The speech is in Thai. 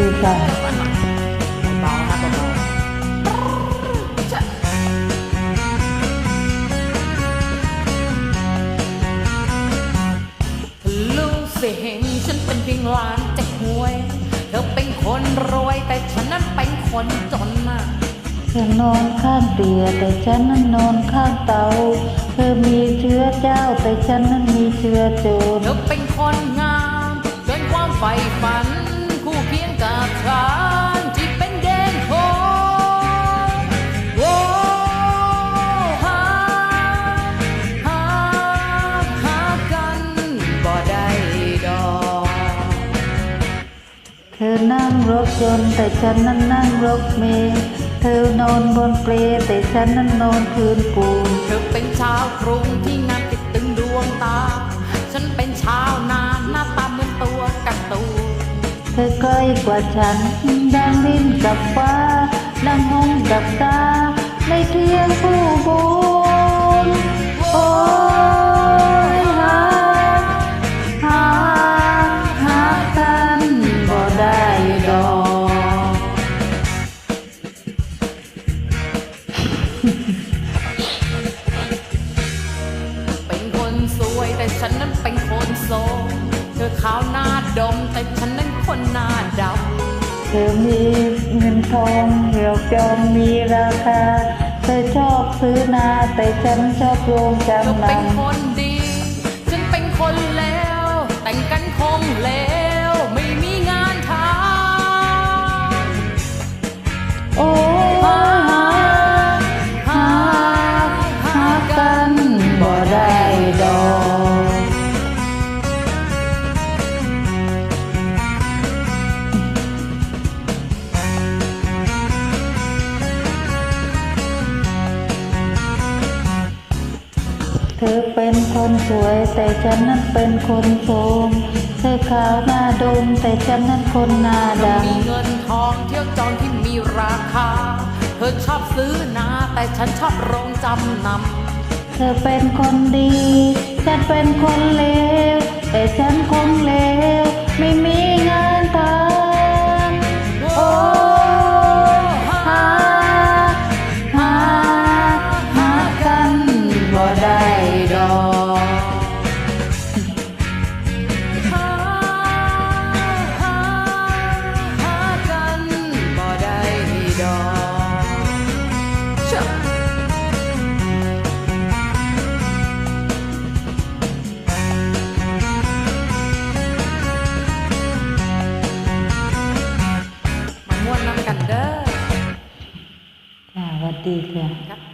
ดีจ้ะเบาๆนะเบาลูกเสียงฉันเป็นเพียงหลานจากหวย เธอเป็นคนรวยแต่ฉันนั้นเป็นคนจนน่ะเธอนอนข้างเตียงแต่ฉันนั้นนอนข้างเตา เธอมีเชื้อเจ้าแต่ฉันนั้นมีเชื้อโจรเธอเป็นคนงามเกินความใฝ่ฝัน เคียงกับฉันที่เป็นเด่นโคโอ้หาหาหากันบ่ได้ดอกเธอนั่งรถยนต์แต่ฉันนั้นนั่งรถเมล์เธอนอนบนเปลแต่ฉันนั้นนอนพื้นปูนเธอเป็นชาวกรุงที่งานติดตึงดวงตา ฉันเป็นชาวนาหน้าตา ธอใกล้กว่าฉัน ดังดินกับฟ้า ดังหงกับตา ในเทียงผู้บุญโอ้ยหาหาหากันบ่ได้ดอกเป็นคนสวยแต่ฉันนั้นเป็นคนโสด อขาวหน้าดม แต่ฉันนั้นคนหน้าดำเธอมีเงินทองเหี่ยวจอมมีราคา เธอชอบซื้อนาแต่ฉันชอบโรงเธอจำนำ เธอเป็นคนสวยแต่ฉันนั้นเป็นคนโสมเธอขาวหน้าดมแต่ฉันนั้นคนหน้าดมีเงินทองเที่ยวจองที่มีราคา เธอชอบซื้อนาแต่ฉันชอบโรงจำนำำเธอเป็นคนดี ฉันเป็นคนเลวแต่ฉันคงเลว มา